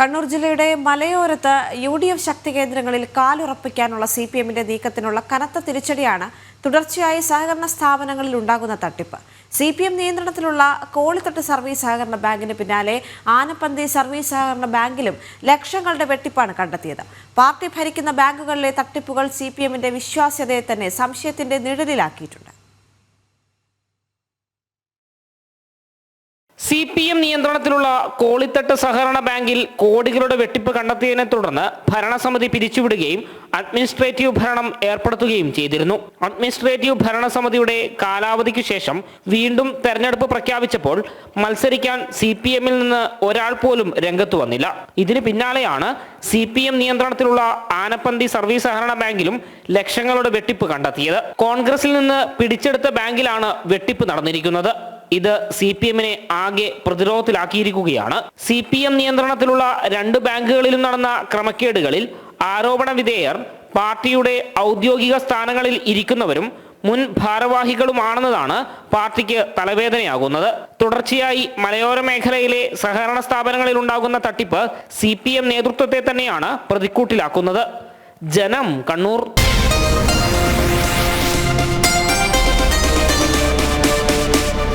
കണ്ണൂർ ജില്ലയുടെ മലയോരത്ത് U D F ശക്തി കേന്ദ്രങ്ങളിൽ കാലുറപ്പിക്കാനുള്ള സി പി എമ്മിന്റെ നീക്കത്തിനുള്ള കനത്ത തിരിച്ചടിയാണ് തുടർച്ചയായി സഹകരണ സ്ഥാപനങ്ങളിൽ ഉണ്ടാകുന്ന തട്ടിപ്പ്. സി പി എം നിയന്ത്രണത്തിലുള്ള കോളിത്തട്ട് സർവീസ് സഹകരണ ബാങ്കിന് പിന്നാലെ ആനപ്പന്തി സർവീസ് സഹകരണ ബാങ്കിലും ലക്ഷങ്ങളുടെ വെട്ടിപ്പാണ് കണ്ടെത്തിയത്. പാർട്ടി ഭരിക്കുന്ന ബാങ്കുകളിലെ തട്ടിപ്പുകൾ സി പി എമ്മിന്റെ വിശ്വാസ്യതയെ തന്നെ സംശയത്തിന്റെ നിഴലിലാക്കിയിട്ടുണ്ട്. സി പി എം നിയന്ത്രണത്തിലുള്ള കോളിത്തട്ട് സഹകരണ ബാങ്കിൽ കോടികളുടെ വെട്ടിപ്പ് കണ്ടെത്തിയതിനെ തുടർന്ന് ഭരണസമിതി പിരിച്ചുവിടുകയും അഡ്മിനിസ്ട്രേറ്റീവ് ഭരണം ഏർപ്പെടുത്തുകയും ചെയ്തിരുന്നു. അഡ്മിനിസ്ട്രേറ്റീവ് ഭരണസമിതിയുടെ കാലാവധിക്ക് ശേഷം വീണ്ടും തെരഞ്ഞെടുപ്പ് പ്രഖ്യാപിച്ചപ്പോൾ മത്സരിക്കാൻ സി പി എമ്മിൽ നിന്ന് ഒരാൾ പോലും രംഗത്ത് വന്നില്ല. ഇതിന് പിന്നാലെയാണ് സി പി എം നിയന്ത്രണത്തിലുള്ള ആനപ്പന്തി സർവീസ് സഹകരണ ബാങ്കിലും ലക്ഷങ്ങളുടെ വെട്ടിപ്പ് കണ്ടെത്തിയത്. കോൺഗ്രസിൽ നിന്ന് പിടിച്ചെടുത്ത ബാങ്കിലാണ് വെട്ടിപ്പ് നടന്നിരിക്കുന്നത്. ഇത് സി പി എമ്മിനെ ആകെ പ്രതിരോധത്തിലാക്കിയിരിക്കുകയാണ്. സി പി എം നിയന്ത്രണത്തിലുള്ള രണ്ട് ബാങ്കുകളിലും നടന്ന ക്രമക്കേടുകളിൽ ആരോപണ വിധേയർ പാർട്ടിയുടെ ഔദ്യോഗിക സ്ഥാനങ്ങളിൽ ഇരിക്കുന്നവരും മുൻ ഭാരവാഹികളുമാണെന്നതാണ് പാർട്ടിക്ക് തലവേദനയാകുന്നത്. തുടർച്ചയായി മലയോര മേഖലയിലെ സഹകരണ സ്ഥാപനങ്ങളിൽ ഉണ്ടാകുന്ന തട്ടിപ്പ് സി നേതൃത്വത്തെ തന്നെയാണ് പ്രതിക്കൂട്ടിലാക്കുന്നത്. ജനം കണ്ണൂർ